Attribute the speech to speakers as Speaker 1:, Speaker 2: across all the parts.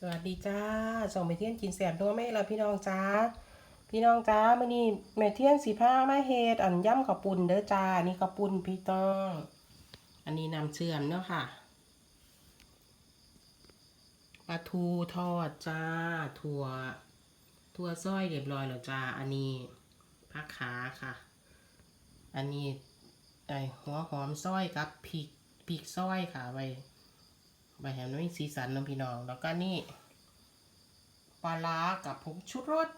Speaker 1: สวัสดีจ้าส่งไปเที่ยนกินแสบด้วยไหมล่ะพี่น้องจ้า พี่น้องจ้ามื่อนี้แม่เที่ยนสีผ้ามาเฮ็ดอันย่ำข้าวปุ้นเด้อจ้านี่ข้าวปุ้นพี่ต้อง อันนี้น้ำเชื่อมเนาะค่ะปลาทูทอดจ้า ถั่ว ถั่วซอยเรียบร้อยแล้วจ้า อันนี้ผักขาค่ะ อันนี้ไอหัวหอมซอยกับพริกพริกซอยค่ะไว้ ใบแหมน้ำมีสีสันน้ำพี่น้อง แล้วก็นี่ปลาร้ากับผงชูรส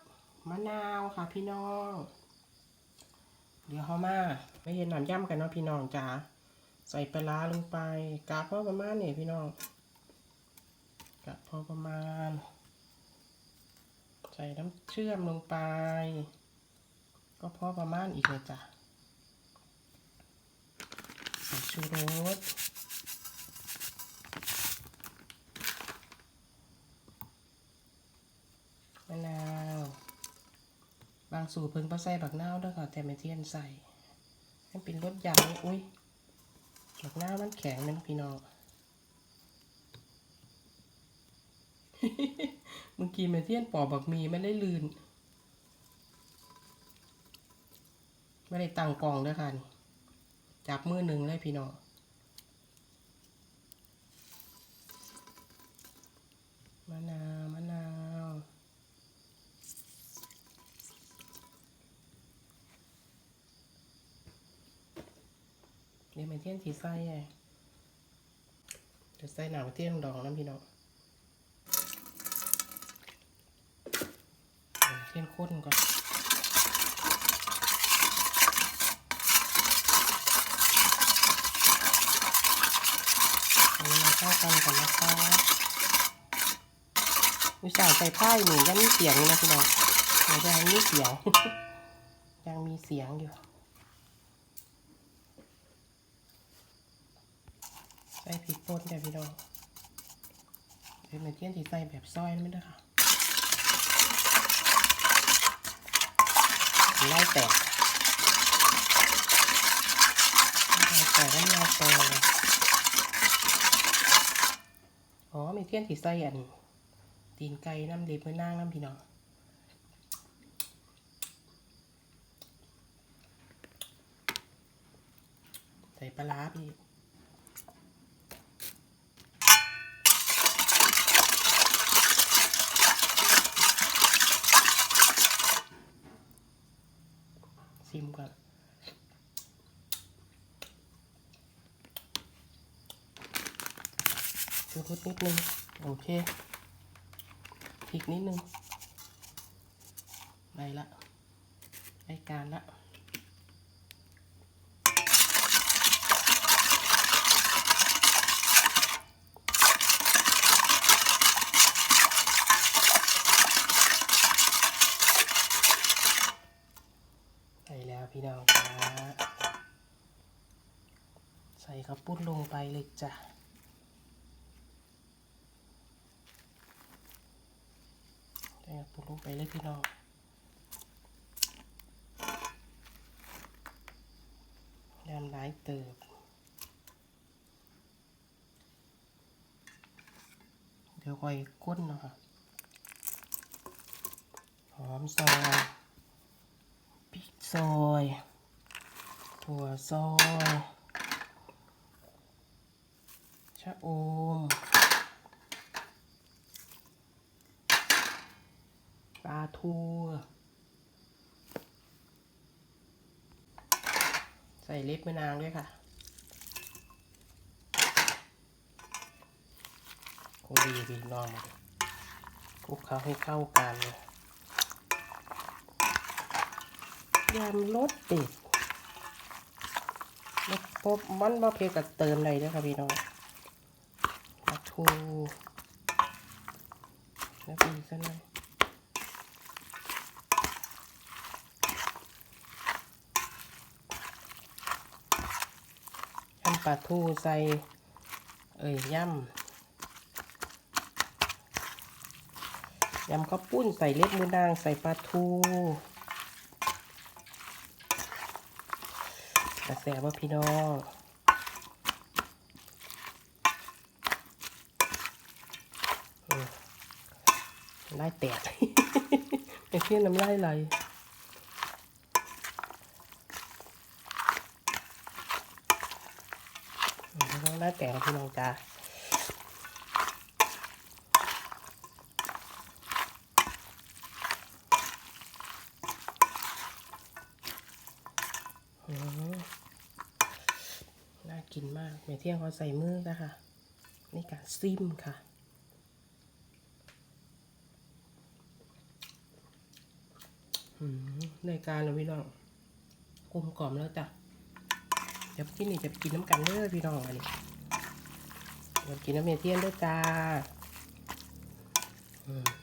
Speaker 1: มะนาวค่ะพี่น้อง เดี๋ยวเขามาไม่เห็นหน้ำย่ำกันเนาะพี่น้องจ๋าใส่ปลาร้าลงไปกาพอประมาณนี่พี่น้องกะพอประมาณ ใส่น้ำเชื่อมลงไป ก็พอประมาณอีกเลยจ้ะใส่ชูรส มะนาว บางสูตรเพิ่งปใส่บักนาวด้วยค่ะ แต่ไม่เทียนใส่ให้เป็นรสยำอุ้ยบักนาวมันแข็งนะพี่น้องเมื่อกี้แม่เทียนปอบักมีไม่ได้ลืนไม่ได้ตั้งกล่องด้วยค่ะนี่จับมือหนึ่งเลยพี่น้องมะนาวมะนาว เดี๋ยวมาเที่ยงสีไส้ไงเดี๋ยวใส่หนังเที่ยงดองน้ำพี่น้องเอเที่ยงข้นก่อนอันนี้มาเข้ากันก่อนนะคะวิสาใส่ผ้าหนูยังมีเสียงนะพี่น้องยังมีเสียง ยังมีเสียงอยู่ ส่พริกป่นเดี๋ยวพี่น้องเป็นเหมือนเที่ยนที่ใส่แบบซอยนั่นด้วยค่ะไล่แตกไล่แตกน้ำลายแตกอ๋อมีเที่ยนที่ใส่อันตีนไก่น้ำเล็บมือนางน้ำพี่น้องใส่ปลาร้าพี่ ชิมก่อน ชูรสนิดนึง โอเคพริกนิดนึงได้ละได้การละใส่แล้วพี่น้องจ้าใส่ข้าวปุ้นลงไปเลยจ้ะ ใส่ข้าวปุ้นลงไปเลยพี่น้องยำร้ายเติบเดี๋ยวค่อยก้นเนาะค่ะหอมซอยพริกซอยถั่วซอยชะอม ปลาทูใส่เล็บมะนาวด้วยค่ะ คงดีพี่น้องมคลุกเคล้าให้เข้ากันเลยยำรสเด็ดแล้วพบมันมาเพียกับเติมอะไรด้วยค่ะพี่น้องปลาทูแล้วอีกสักหน่อยำปลาทูใส่ เอ้ยยำยำข้าวปุ้นใส่เล็บมือนางใส่ปลาทูกระแสว่าพี่น้องอืมำลายแตกไอ้เพี้ยนน้ำลายไหล อืมน้ำลาแตกพี่น้องจ้าน่ากินมากเมเที่ยงเขาใส่มือนะคะ นี่การซิมค่ะในการแล้วพี่น้องกลมกล่อมแล้วจ้ะเดี๋ยวกินนี่จะกินน้ำกันเด้อพี่น้องอันนี้ กินน้ำเมเทียนด้วยจ้าอืม